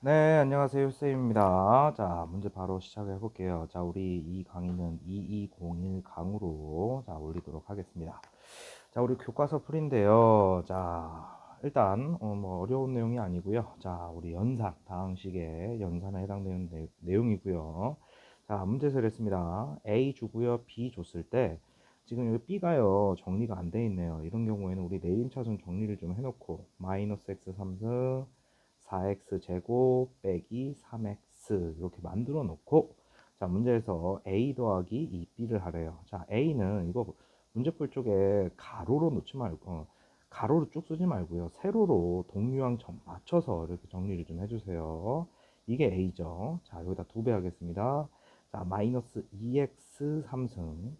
네, 안녕하세요. 쌤입니다. 자, 문제 바로 시작해 볼게요. 자, 우리 이 강의는 2201 강으로 자, 올리도록 하겠습니다. 자, 우리 교과서 풀인데요. 자, 일단 어, 뭐 어려운 내용이 아니고요. 자, 우리 연산, 다항식의 연산에 해당되는 내, 내용이고요. 자, 문제를 했습니다. A 주고요. B 줬을 때 지금 여기 B가요. 정리가 안 돼 있네요. 이런 경우에는 우리 내림차순 정리를 좀 해놓고 마이너스 x 3승 4x 제곱 빼기 3x 이렇게 만들어 놓고 자 문제에서 a 더하기 2b를 하래요. 자 a는 이거 문제풀 쪽에 가로로 놓지 말고 어, 가로로 쭉 쓰지 말고요. 세로로 동류항 정, 맞춰서 이렇게 정리를 좀 해주세요. 이게 a죠. 자 여기다 두 배 하겠습니다. 자 마이너스 2x 3승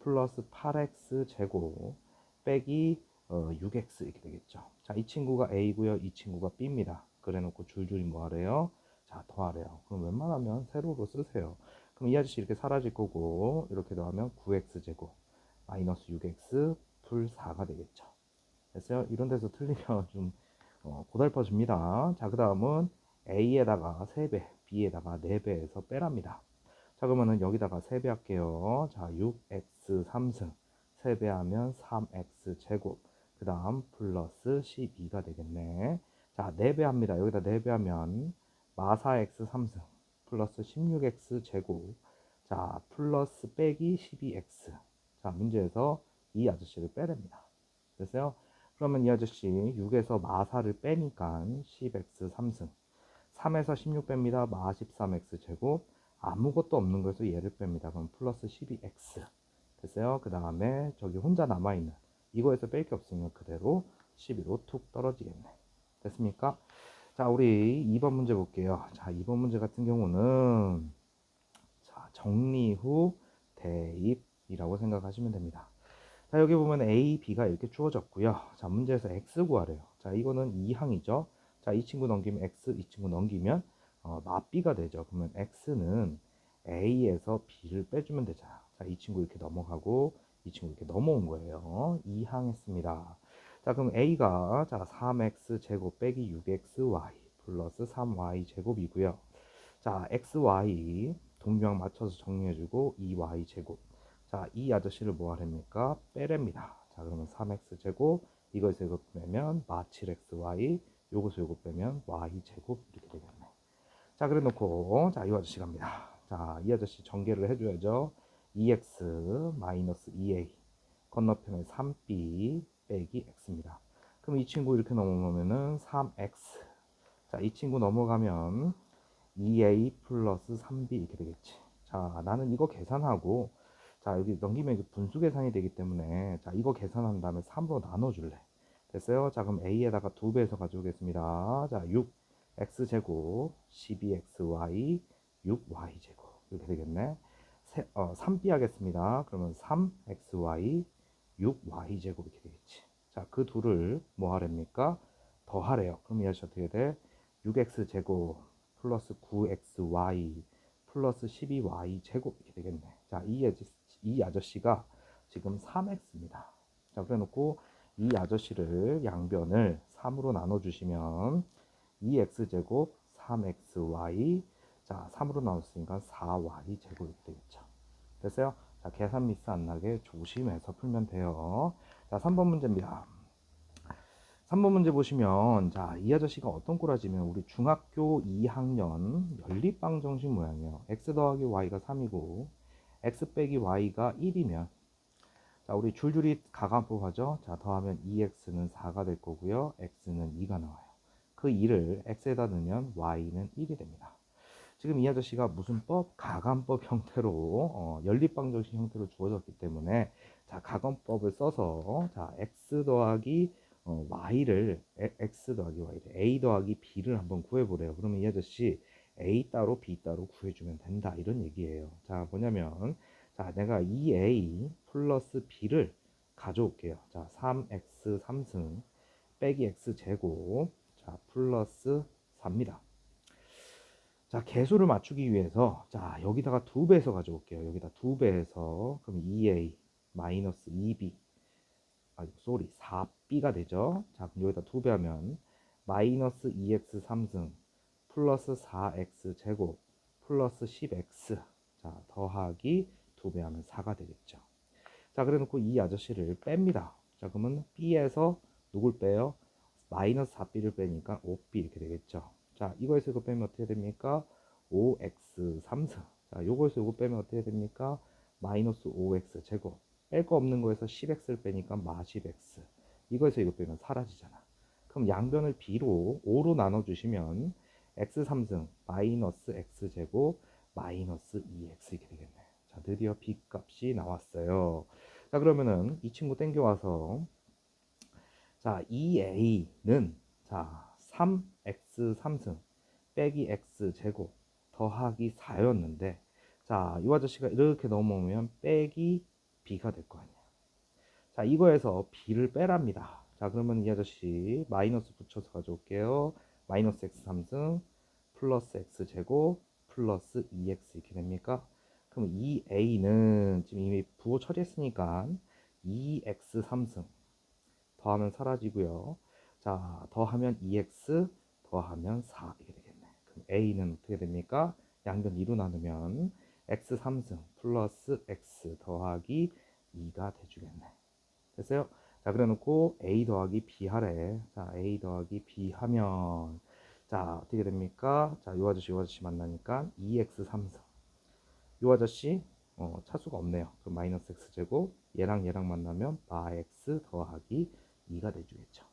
플러스 8x 제곱 빼기 어, 6x 이렇게 되겠죠. 자 이 친구가 a고요. 이 친구가 b입니다 그래놓고 줄줄이 뭐 하래요? 자, 더하래요. 그럼 웬만하면 세로로 쓰세요. 그럼 이 아저씨 이렇게 사라질 거고 이렇게 더하면 9x제곱 마이너스 6x 풀 4가 되겠죠. 됐어요? 이런 데서 틀리면 좀 어, 고달퍼 줍니다. 자, 그 다음은 a에다가 3배, b에다가 4배에서 빼랍니다. 자, 그러면은 여기다가 3배 할게요. 자, 6x 3승 3배 하면 3x 제곱 그 다음 플러스 12가 되겠네. 자, 4배 합니다. 여기다 4배 하면 마사x 3승 플러스 16x 제곱 자, 플러스 빼기 12x 자, 문제에서 이 아저씨를 빼랍니다. 됐어요? 그러면 이 아저씨 6에서 마사를 빼니까 10x 3승 3에서 16 뺍니다. 마 13x 제곱 아무것도 없는 거에서 얘를 뺍니다. 그럼 플러스 12x 됐어요? 그 다음에 저기 혼자 남아있는 이거에서 뺄 게 없으면 그대로 11로 툭 떨어지겠네. 됐습니까? 자, 우리 2번 문제 볼게요. 자, 2번 문제 같은 경우는 자, 정리 후 대입이라고 생각하시면 됩니다. 자, 여기 보면 A, B가 이렇게 주어졌고요. 자, 문제에서 X 구하래요. 자, 이거는 2항이죠. 자, 이 친구 넘기면 X, 이 친구 넘기면 어, 마비가 되죠. 그러면 X는 A에서 B를 빼주면 되잖아. 자, 이 친구 이렇게 넘어가고 이 친구 이렇게 넘어온 거예요. 2항 했습니다. 자 그럼 a가 자 3x 제곱 빼기 6xy 플러스 3y 제곱이고요. 자 xy 동류항 맞춰서 정리해주고 2y 제곱. 자 이 아저씨를 뭐 하랍니까? 빼랍니다. 자 그러면 3x 제곱 이걸 제곱 빼면 마 7xy 요것을 요것 빼면 y 제곱 이렇게 되겠네. 자 그래 놓고 자 이 아저씨 갑니다. 자 이 아저씨 전개를 해줘야죠. 2x 마이너스 2a 건너편에 3b 빼기 x입니다. 그럼 이 친구 이렇게 넘어가면은 3x. 자, 이 친구 넘어가면 2a 플러스 3b 이렇게 되겠지. 자, 나는 이거 계산하고 자, 여기 넘기면 이게 분수 계산이 되기 때문에 자, 이거 계산한 다음에 3으로 나눠 줄래. 됐어요? 자, 그럼 a에다가 두 배해서 가져오겠습니다. 자, 6 x 제곱 12xy 6y 제곱 이렇게 되겠네. 세, 어, 3b 하겠습니다. 그러면 3xy 6y제곱 이렇게 되겠지. 자, 그 둘을 뭐 하랍니까? 더 하래요. 그럼 이 아저씨 어떻게 돼? 6x제곱 플러스 9xy 플러스 12y 제곱 이렇게 되겠네. 자, 이, 아저씨, 이 아저씨가 지금 3x입니다. 자, 그래 놓고 이 아저씨를 양변을 3으로 나눠 주시면 2x제곱 3xy 자, 3으로 나눴으니까 4y 제곱 이렇게 되겠죠. 됐어요? 자, 계산 미스 안 나게 조심해서 풀면 돼요. 자, 3번 문제입니다. 3번 문제 보시면 자, 이 아저씨가 어떤 꼬라지면 우리 중학교 2학년 연립방 정식 모양이에요. x 더하기 y가 3이고 x 빼기 y가 1이면 자, 우리 줄줄이 가감법 하죠. 자, 더하면 2x는 4가 될 거고요. x는 2가 나와요. 그 2를 x에다 넣으면 y는 1이 됩니다. 지금 이 아저씨가 무슨 법? 가감법 형태로 어, 연립방정식 형태로 주어졌기 때문에 자 가감법을 써서 자 x 더하기 어, y를 x 더하기 y를 a 더하기 b를 한번 구해보래요. 그러면 이 아저씨 a 따로 b 따로 구해주면 된다 이런 얘기예요. 자 뭐냐면 자 내가 2a 플러스 b를 가져올게요. 자 3x 3승 빼기 x 제곱 자 플러스 4입니다. 자, 개수를 맞추기 위해서 자, 여기다가 두 배해서 가져올게요. 여기다 두 배해서 그럼 2a 마이너스 2b 아, 쏘리 4b가 되죠. 자, 그럼 여기다 두 배하면 마이너스 2x 3승 플러스 4x 제곱 플러스 10x 자 더하기 2배 하면 4가 되겠죠. 자 그래 놓고 이 아저씨를 뺍니다. 자 그러면 b에서 누굴 빼요? 마이너스 4b를 빼니까 5b 이렇게 되겠죠. 자 이거에서 이거 빼면 어떻게 됩니까? 5x 3승 자 요거에서 요거 빼면 어떻게 됩니까? 마이너스 5x 제곱 뺄 거 없는 거에서 10x를 빼니까 마 10x 이거에서 이거 빼면 사라지잖아. 그럼 양변을 b로 5로 나눠주시면 x 3승 마이너스 x 제곱 마이너스 2x 이렇게 되겠네. 자 드디어 b 값이 나왔어요. 자 그러면은 이 친구 땡겨와서 자 2a는 자 3x 3승 빼기 x 제곱 더하기 4였는데 자 이 아저씨가 이렇게 넘어오면 빼기 b가 될 거 아니야. 자 이거에서 b를 빼랍니다. 자 그러면 이 아저씨 마이너스 붙여서 가져올게요. 마이너스 x 3승 플러스 x 제곱 플러스 2x 이렇게 됩니까? 그럼 2a는 지금 이미 부호 처리했으니까 2x 3승 더하면 사라지고요. 자 더하면 2x 더하면 4 이렇게 되겠네. 그럼 a는 어떻게 됩니까? 양변 2로 나누면 x 3승 플러스 x 더하기 2가 돼주겠네. 됐어요? 자 그래 놓고 a 더하기 b 하래 자 a 더하기 b 하면 자 어떻게 됩니까 자 요 아저씨 요 아저씨 만나니까 2x 3승 요 아저씨 어, 차수가 없네요 그럼 마이너스 x 제곱 얘랑 얘랑 만나면 마 x 더하기 2가 돼주겠죠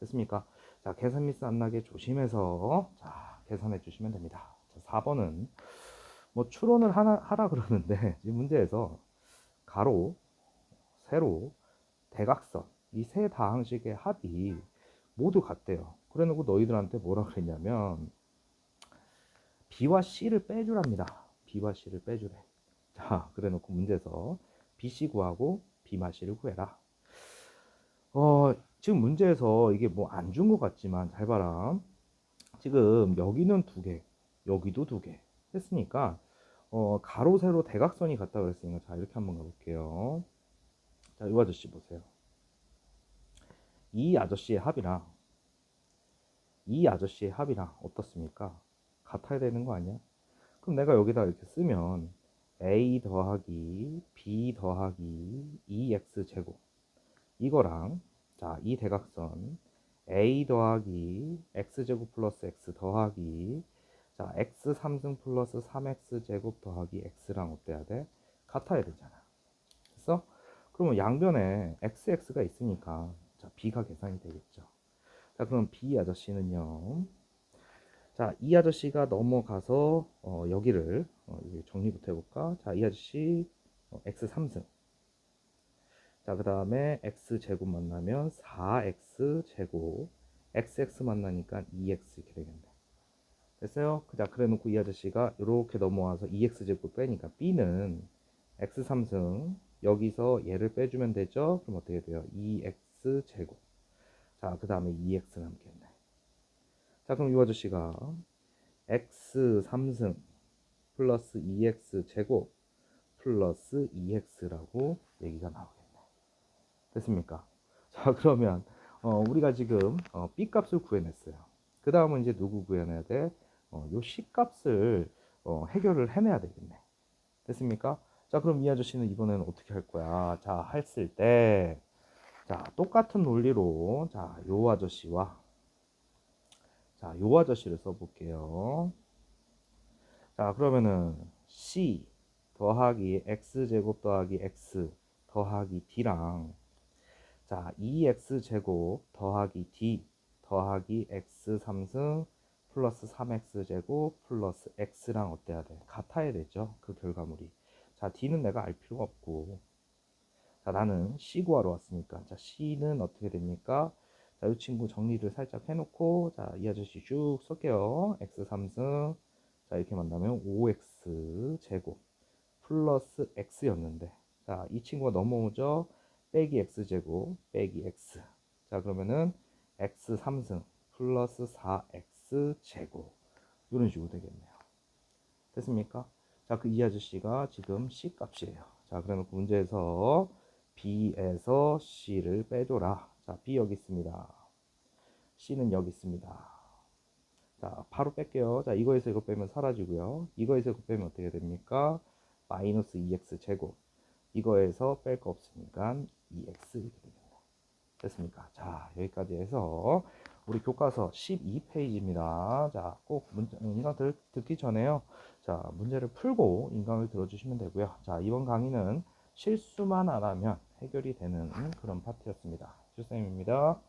됐습니까 자 계산 미스 안 나게 조심해서 자 계산해 주시면 됩니다 자 4번은 뭐 추론을 하나, 하라 그러는데 이 문제에서 가로 세로 대각선 이 세 다항식의 합이 모두 같대요. 그래 놓고 너희들한테 뭐라 그랬냐면 B와 C를 빼주랍니다. B와 C를 빼주래. 자, 그래 놓고 문제에서 BC 구하고 B마 C를 구해라. 어, 지금 문제에서 이게 뭐 안 준 것 같지만 잘 봐라. 지금 여기는 두 개, 여기도 두 개. 했으니까 어, 가로 세로 대각선이 같다 그랬으니까 자 이렇게 한번 가볼게요. 자, 이 아저씨 보세요. 이 아저씨의 합이랑 이 아저씨의 합이랑 어떻습니까? 같아야 되는 거 아니야? 그럼 내가 여기다 이렇게 쓰면 a 더하기 b 더하기 2x 제곱 이거랑 자 이 대각선 a 더하기 x 제곱 플러스 x 더하기 자 x 3승 플러스 3x 제곱 더하기 x랑 어때야 돼? 같아야 되잖아. 그래서 그러면 양변에 xx가 있으니까 자 b가 계산이 되겠죠. 자 그럼 b 아저씨는요. 자 이 아저씨가 넘어가서 어, 여기를 어, 정리부터 해볼까? 자 이 아저씨 어, x 3승. 자 그 다음에 x 제곱 만나면 4x 제곱 xx 만나니까 2x 이렇게 되겠네. 됐어요? 자 그래 놓고 이 아저씨가 이렇게 넘어와서 2x 제곱 빼니까 b는 x 3승 여기서 얘를 빼주면 되죠? 그럼 어떻게 돼요? 2x 제곱. 자, 그 다음에 2x 남겠네. 자, 그럼 이 아저씨가 x 3승 플러스 2x 제곱 플러스 2x라고 얘기가 나오겠네. 됐습니까? 자, 그러면 어, 우리가 지금 어, b 값을 구해냈어요. 그 다음은 이제 누구 구해내야 돼? 어, 요 c 값을 어, 해결을 해내야 되겠네. 됐습니까? 자, 그럼 이 아저씨는 이번에는 어떻게 할 거야? 자, 했을 때, 자, 똑같은 논리로, 자, 요 아저씨와, 자, 요 아저씨를 써볼게요. 자, 그러면은, C 더하기 X제곱 더하기 X 더하기 D랑, 자, 2X제곱 더하기 D 더하기 X 3승 플러스 3X제곱 플러스 X랑 어때야 돼? 같아야 되죠? 그 결과물이. 자, D는 내가 알 필요가 없고. 자, 나는 C 구하러 왔으니까. 자, C는 어떻게 됩니까? 자, 이 친구 정리를 살짝 해놓고, 자, 이 아저씨 쭉 쓸게요. X 3승. 자, 이렇게 만나면 5X 제곱 플러스 X였는데. 자, 이 친구가 넘어오죠? 빼기 X 제곱 빼기 X. 자, 그러면은 X 3승 플러스 4X 제곱. 이런 식으로 되겠네요. 됐습니까? 자, 그 이 아저씨가 지금 C 값이에요. 자, 그러면 문제에서 B에서 C를 빼줘라. 자, B 여기 있습니다. C는 여기 있습니다. 자, 바로 뺄게요. 자, 이거에서 이거 빼면 사라지고요. 이거에서 이거 빼면 어떻게 됩니까? 마이너스 2x 제곱. 이거에서 뺄 거 없으니까 2x 이렇게 됩니다. 됐습니까? 자, 여기까지 해서 우리 교과서 12페이지입니다. 자, 꼭 문제, 인강 들, 듣기 전에요. 자, 문제를 풀고 인강을 들어주시면 되고요. 자, 이번 강의는 실수만 안 하면 해결이 되는 그런 파트였습니다. 주쌤입니다.